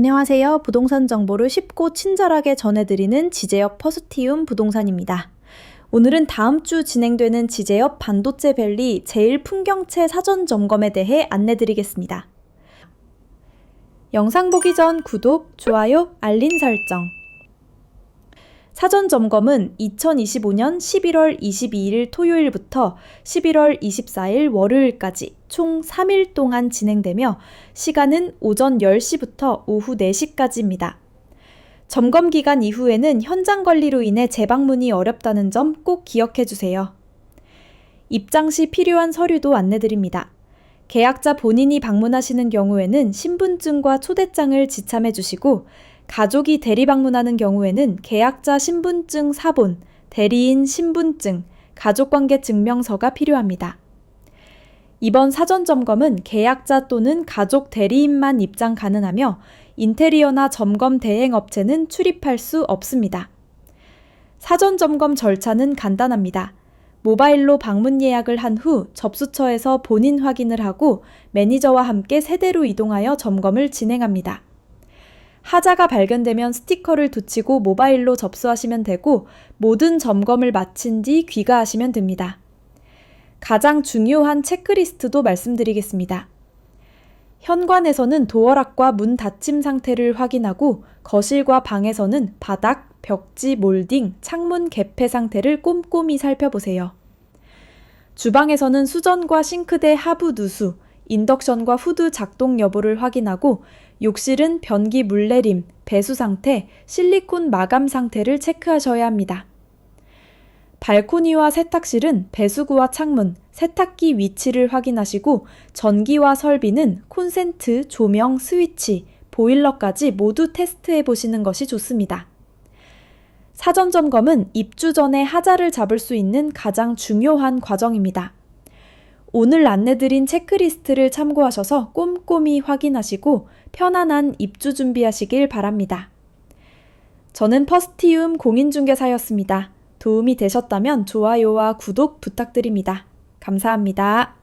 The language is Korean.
안녕하세요. 부동산 정보를 쉽고 친절하게 전해드리는 지제업 퍼스티움 부동산입니다. 오늘은 다음 주 진행되는 지제업 반도체 밸리 제일 풍경채 사전 점검에 대해 안내드리겠습니다. 영상 보기 전 구독, 좋아요, 알림 설정. 사전 점검은 2025년 11월 22일 토요일부터 11월 24일 월요일까지 총 3일 동안 진행되며 시간은 오전 10시부터 오후 4시까지입니다. 점검 기간 이후에는 현장 관리로 인해 재방문이 어렵다는 점 꼭 기억해 주세요. 입장 시 필요한 서류도 안내드립니다. 계약자 본인이 방문하시는 경우에는 신분증과 초대장을 지참해 주시고 가족이 대리 방문하는 경우에는 계약자 신분증 사본, 대리인 신분증, 가족관계 증명서가 필요합니다. 이번 사전 점검은 계약자 또는 가족 대리인만 입장 가능하며 인테리어나 점검 대행 업체는 출입할 수 없습니다. 사전 점검 절차는 간단합니다. 모바일로 방문 예약을 한 후 접수처에서 본인 확인을 하고 매니저와 함께 세대로 이동하여 점검을 진행합니다. 하자가 발견되면 스티커를 붙이고 모바일로 접수하시면 되고 모든 점검을 마친 뒤 귀가하시면 됩니다. 가장 중요한 체크리스트도 말씀드리겠습니다. 현관에서는 도어락과 문 닫힘 상태를 확인하고 거실과 방에서는 바닥, 벽지 몰딩, 창문 개폐 상태를 꼼꼼히 살펴보세요. 주방에서는 수전과 싱크대 하부 누수, 인덕션과 후드 작동 여부를 확인하고 욕실은 변기 물내림, 배수 상태, 실리콘 마감 상태를 체크하셔야 합니다. 발코니와 세탁실은 배수구와 창문, 세탁기 위치를 확인하시고 전기와 설비는 콘센트, 조명, 스위치, 보일러까지 모두 테스트해 보시는 것이 좋습니다. 사전 점검은 입주 전에 하자를 잡을 수 있는 가장 중요한 과정입니다. 오늘 안내드린 체크리스트를 참고하셔서 꼼꼼히 확인하시고 편안한 입주 준비하시길 바랍니다. 저는 퍼스티움 공인중개사였습니다. 도움이 되셨다면 좋아요와 구독 부탁드립니다. 감사합니다.